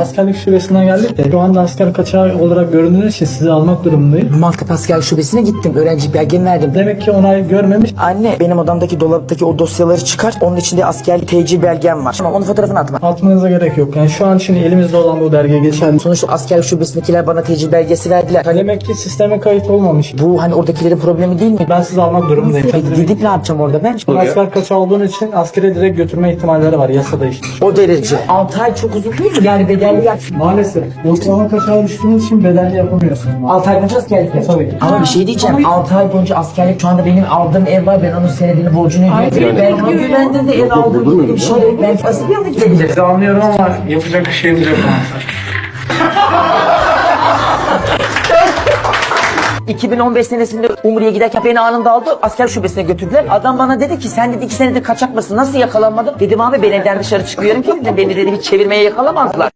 Askerlik şubesinden geldik de şu anda asker kaçağı olarak göründüğünüz için sizi almak durumundayım. Maltepe Asker Şubesi'ne gittim. Öğrenci belgemi verdim. Demek ki onay görmemiş. Anne benim odamdaki dolaptaki o dosyaları çıkar. Onun içinde askerlik tecil belgem var. Tamam onun fotoğrafını atma. Atmanıza gerek yok. Yani şu an için elimizde olan bu belge geçerli. Sonuçta asker şubesindekiler bana tecil belgesi verdiler. Hani Demek ki sisteme kayıt olmamış. bu hani oradakilerin problemi değil mi? Ben sizi almak durumundayım. Peki gidip ne yapacağım orada ben? Asker kaçağı olduğun için askere direkt götürme ihtimalleri var yasada işte. O derece. 6 ay çok uzun değil mi? Yani bedelli yap. Maalesef. Ortalama kaçağı düştüğünüz için bedelli yapamıyorsunuz. 6 ay boyunca askerlik yap. Tabii. Ama bir şey diyeceğim. 6 ay boyunca askerlik şu anda benim aldığım ev var. Ben onun senedini borcunu ödüyorum. Ben hangi bende de ev aldım gibi bir şey. Ben nasıl bir yana gidebilirim? Sizi anlıyorum ama yapacak bir şey yok. 2015 senesinde Umre'ye giderken beni anında aldı asker şubesine götürdüler. Adam bana dedi ki sen dedi iki senedir kaçak mısın nasıl yakalanmadın? Dedim abi ben evden dışarı çıkmıyorum ki. Beni dedi hiç çevirmeye yakalamazlar.